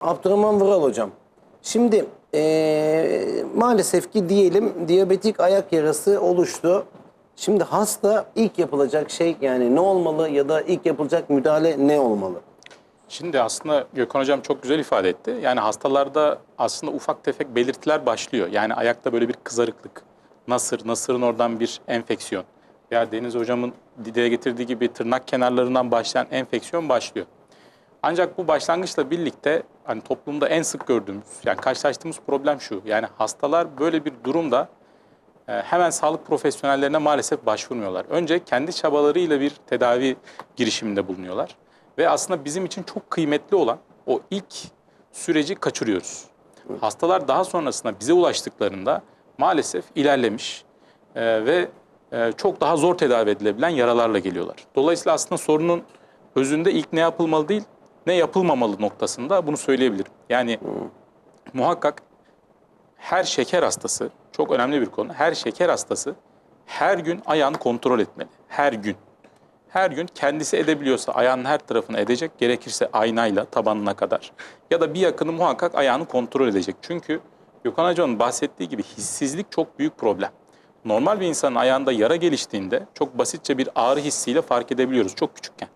Abdurrahman Vural hocam. Şimdi eee, maalesef ki diyelim diyabetik ayak yarası oluştu. Şimdi hasta ilk yapılacak şey yani ne olmalı ya da ilk yapılacak müdahale ne olmalı? Şimdi aslında Gökhan Hocam çok güzel ifade etti. Yani hastalarda aslında ufak tefek belirtiler başlıyor. Yani ayakta böyle bir kızarıklık, nasır, nasırın oradan bir enfeksiyon. Veya Deniz Hocam'ın dile getirdiği gibi tırnak kenarlarından başlayan enfeksiyon başlıyor. Ancak bu başlangıçla birlikte hani toplumda en sık gördüğümüz, yani karşılaştığımız problem şu. Yani hastalar böyle bir durumda e, hemen sağlık profesyonellerine maalesef başvurmuyorlar. Önce kendi çabalarıyla bir tedavi girişiminde bulunuyorlar. Ve aslında bizim için çok kıymetli olan o ilk süreci kaçırıyoruz. Hastalar daha sonrasında bize ulaştıklarında maalesef ilerlemiş e, ve e, çok daha zor tedavi edilebilen yaralarla geliyorlar. Dolayısıyla aslında sorunun özünde ilk ne yapılmalı değil, ne yapılmamalı noktasında bunu söyleyebilirim. Yani muhakkak her şeker hastası, çok önemli bir konu, her şeker hastası her gün ayağını kontrol etmeli. Her gün. Her gün kendisi edebiliyorsa ayağının her tarafını edecek, gerekirse aynayla tabanına kadar. Ya da bir yakını muhakkak ayağını kontrol edecek. Çünkü Gökhan Hoca'nın bahsettiği gibi hissizlik çok büyük problem. Normal bir insanın ayağında yara geliştiğinde çok basitçe bir ağrı hissiyle fark edebiliyoruz çok küçükken.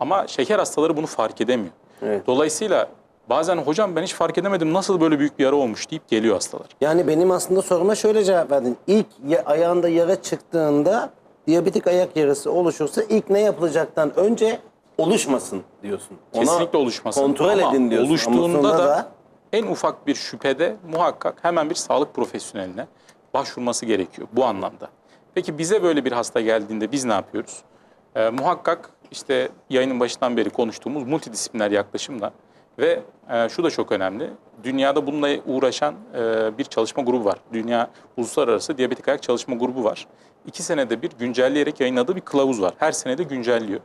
Ama şeker hastaları bunu fark edemiyor. Evet. Dolayısıyla bazen hocam ben hiç fark edemedim nasıl böyle büyük bir yara olmuş deyip geliyor hastalar. Yani benim aslında soruma şöyle cevap verdin. İlk ya- ayağında yara çıktığında diyabetik ayak yarası oluşursa ilk ne yapılacaktan önce oluşmasın diyorsun. Ona Kesinlikle oluşmasın. Kontrol Ama edin diyorsun. Oluştuğunda sonra da, en ufak bir şüphede muhakkak hemen bir sağlık profesyoneline başvurması gerekiyor bu anlamda. Peki bize böyle bir hasta geldiğinde biz ne yapıyoruz? Ee, muhakkak işte yayının başından beri konuştuğumuz multidisipliner yaklaşımla ve e, şu da çok önemli. Dünyada bununla uğraşan e, bir çalışma grubu var. Dünya Uluslararası Diyabetik Ayak Çalışma Grubu var. İki senede bir güncelleyerek yayınladığı bir kılavuz var. Her senede güncelliyor.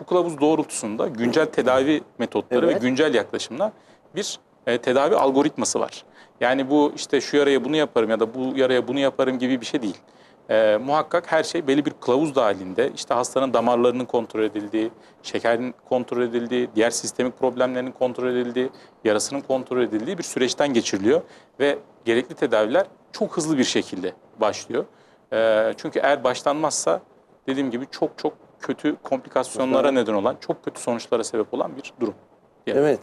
Bu kılavuz doğrultusunda güncel tedavi metotları Evet. ve güncel yaklaşımla bir e, tedavi algoritması var. Yani bu işte şu yaraya bunu yaparım ya da bu yaraya bunu yaparım gibi bir şey değil. E, muhakkak her şey belli bir kılavuz dahilinde işte hastanın damarlarının kontrol edildiği, şekerin kontrol edildiği, diğer sistemik problemlerinin kontrol edildiği, yarasının kontrol edildiği bir süreçten geçiriliyor. Ve gerekli tedaviler çok hızlı bir şekilde başlıyor. E, çünkü eğer başlanmazsa dediğim gibi çok çok kötü komplikasyonlara neden olan, çok kötü sonuçlara sebep olan bir durum. Evet.